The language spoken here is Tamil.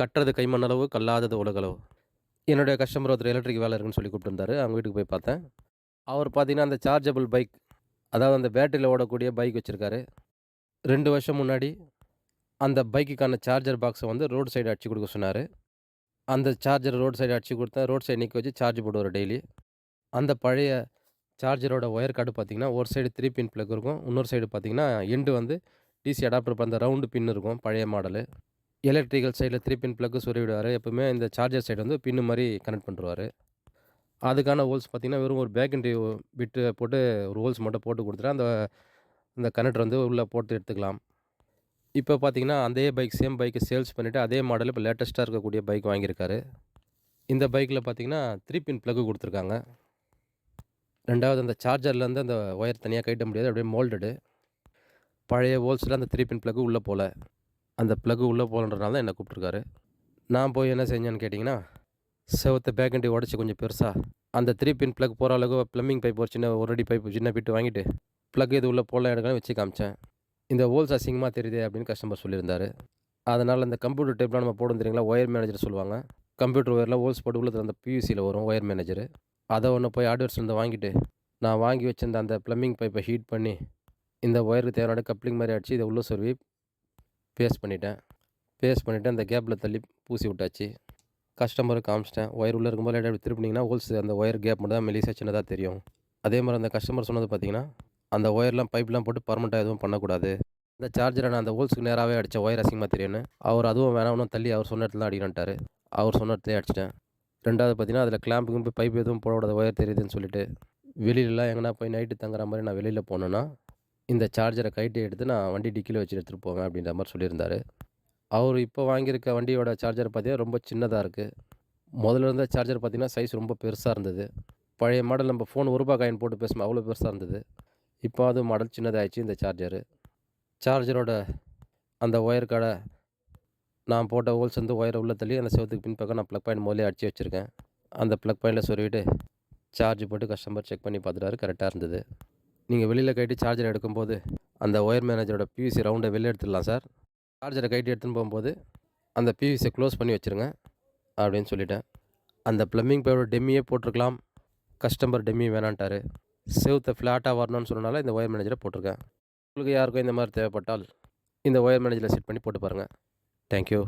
கட்டுறது கைமண்ணளவு கல்லாதது உலகளவு. என்னுடைய கஸ்டமர் ஒருத்தர் எலக்ட்ரிக் வேலை இருக்குன்னு சொல்லி கூப்பிட்டுருந்தாரு. அவங்க வீட்டுக்கு போய் பார்த்தேன். அவர் பார்த்தீங்கன்னா அந்த சார்ஜபிள் பைக் அதாவது அந்த பேட்டரியில் ஓடக்கூடிய பைக் வச்சுருக்காரு. ரெண்டு வருஷம் முன்னாடி அந்த பைக்குக்கான சார்ஜர் பாக்ஸை வந்து ரோடு சைடு அடிச்சு கொடுக்க சொன்னார். அந்த சார்ஜர் ரோடு சைடு அடிச்சு கொடுத்தா ரோடு சைடு நிற்க வச்சு சார்ஜ் போடுவார் டெய்லி அந்த பழைய சார்ஜரோட ஒயர் கார்டு பார்த்தீங்கன்னா ஒரு சைடு த்ரீ பின் ப்ளக் இருக்கும். இன்னொரு சைடு பார்த்திங்கன்னா எண்டு வந்து டிசி அடாப்டர் அந்த ரவுண்டு பின் இருக்கும். பழைய மாடலு எலக்ட்ரிக்கல் சைடில் த்ரீ பின் ப்ளக்கு சொல்லிவிடுவார் விடுவார். எப்பவுமே இந்த சார்ஜர் சைடு வந்து பின்னு மாதிரி கனெக்ட் பண்ணுவார் அதுக்கான ஹோல்ஸ் பார்த்தீங்கன்னா வெறும் ஒரு பேக்கண்ட்ரி பிட்டு போட்டு ஒரு ஹோல்ஸ் மட்டும் போட்டு கொடுத்துட்டு அந்த இந்த கனெக்டர் வந்து உள்ளே போட்டு எடுத்துக்கலாம். இப்போ பார்த்தீங்கன்னா அதே பைக் சேம் பைக்கை சேல்ஸ் பண்ணிவிட்டு அதே மாடல் இப்போ லேட்டஸ்ட்டாக இருக்கக்கூடிய பைக் வாங்கியிருக்காரு. இந்த பைக்கில் பார்த்தீங்கன்னா த்ரீ பின் ப்ளக்கு கொடுத்துருக்காங்க. ரெண்டாவது அந்த சார்ஜர்லேருந்து அந்த ஒயர் தனியாக கட்ட முடியாது அப்படியே மோல்டடு பழைய ஹோல்ஸில் அந்த த்ரீ பின் ப்ளக்கு உள்ளே போகல அந்த ப்ளக்கு உள்ளே போகலன்றனால தான் என்னை கூப்பிட்ருக்காரு நான் போய் என்ன செஞ்சேன்னு கேட்டிங்கன்னா செவத்தை பேக்கண்டி உடச்சி கொஞ்சம் பெருசாக அந்த த்ரீ பின் ப்ளக் போகிற அளவுக்கு ப்ளம்பிங் பைப் ஒரு சின்ன ஒரு அடி பைப் சின்ன பிட்டு வாங்கிட்டு ப்ளக் இது உள்ளே போடலாம் எடுக்கலாம் வச்சு காமிச்சேன். இந்த ஹோல்ஸ் அசிங்கமாக தெரியுதே அப்படின்னு கஸ்டமர் சொல்லியிருந்தார். அதனால் அந்த கம்ப்யூட்டர் டைப்லாம் நம்ம போடும் தெரியுங்களா ஒயர் மேனேஜர் சொல்லுவாங்க. கம்ப்யூட்டர் ஒயரில் ஹோல்ஸ் போட்டு உள்ளது அந்த பியூசியில் வரும் ஒயர் மேனேஜர் அதை ஒன்று போய் ஆர்டர்ஸ்லேருந்து வாங்கிட்டு நான் வாங்கி வச்சிருந்த அந்த ப்ளம்பிங் பைப்பை ஹீட் பண்ணி இந்த ஒயருக்கு தேவையான கப்ளிங் மாதிரி அடித்து இதை உள்ளே சொருவி பேஸ்ட் பண்ணிட்டேன். பேஸ்ட் பண்ணிவிட்டு அந்த கேப்பில் தள்ளி பூசி விட்டாச்சு. கஸ்டமருக்கு காமிச்சிட்டேன். ஒயர் உள்ளே இருக்கும்போது லைட்டாக அப்படி திருப்பினீங்கன்னா ஹோல்ஸ் அந்த ஒயர் கேப் மட்டும் தான் மெலிசா சின்னதாக தெரியும். அதே மாதிரி அந்த கஸ்டமர் சொன்னது பார்த்தீங்கன்னா அந்த ஒயர்லாம் பைப்லாம் போட்டு பர்மனெண்ட்டாக எதுவும் பண்ணக்கூடாது. அந்த சார்ஜரை நான் அந்த ஹோல்ஸுக்கு நேராகவே அடித்த ஒயர் அசிங்கமாக தெரியும்னு அவர் அதுவும் வேணாம் தள்ளி அவர் சொன்ன இடத்துல தான் அவர் சொன்ன இடத்துல அடிச்சிட்டேன். ரெண்டாவது பார்த்தீங்கன்னா அதில் கிளாம்புக்கும் பைப் எதுவும் போடக்கூடாது ஒயர் தெரியுதுன்னு சொல்லிட்டு வெளியிலலாம் எங்கன்னா போய் நைட்டு தங்குற மாதிரி நான் வெளியில் போனேன்னா இந்த சார்ஜரை கைட்டு எடுத்து நான் வண்டி டிக்கியில் வச்சு எடுத்துகிட்டு போவேன் அப்படின்ற மாதிரி சொல்லியிருந்தாரு. அவர் இப்போ வாங்கியிருக்க வண்டியோட சார்ஜர் பார்த்தீங்கன்னா ரொம்ப சின்னதாக இருக்குது முதல்ல இருந்த சார்ஜர் பார்த்தீங்கன்னா சைஸ் ரொம்ப பெருசாக இருந்தது. பழைய மாடல் நம்ம ஃபோன் ஒரு ரூபா காயின் போட்டு பேசுவோம் அவ்வளோ பெருசாக இருந்தது. இப்போ அது மாடல் சின்னதாகிடுச்சு இந்த சார்ஜரு சார்ஜரோட அந்த ஒயர் கடை நான் போட்ட ஹோல்ஸ் வந்து ஒயரை உள்ளே தள்ளி அந்த செவத்துக்கு பின்பக்கம் நான் ப்ளக் பாயிண்ட் முதலே அடித்து வச்சுருக்கேன். அந்த ப்ளக் பாயிண்டில் சொல்லிவிட்டு சார்ஜ் போட்டு கஸ்டமர் செக் பண்ணி பார்த்துட்டாரு கரெக்டாக இருந்தது. நீங்கள் வெளியில் கட்டி சார்ஜர் எடுக்கும்போது அந்த ஒயர் மேனேஜரோட பியூசி ரவுண்டை வெளியே எடுத்துடலாம் சார் சார்ஜரை கைட்டு எடுத்துன்னு போகும்போது அந்த பிவிசியை க்ளோஸ் பண்ணி வச்சுருங்க அப்படின்னு சொல்லிட்டேன். அந்த ப்ளம்பிங் பையோட டெம்மியே போட்டிருக்கலாம். கஸ்டமர் டெம்மி வேணான்ட்டாரு. செவத்தை ஃப்ளாட்டாக வரணும்னு சொன்னனால இந்த ஒயர் மேனேஜரை போட்டிருக்கேன். உங்களுக்கு யாருக்கும் இந்த மாதிரி தேவைப்பட்டால் இந்த ஒயர் மேனேஜரை செட் பண்ணி போட்டு பாருங்கள் தேங்க்யூ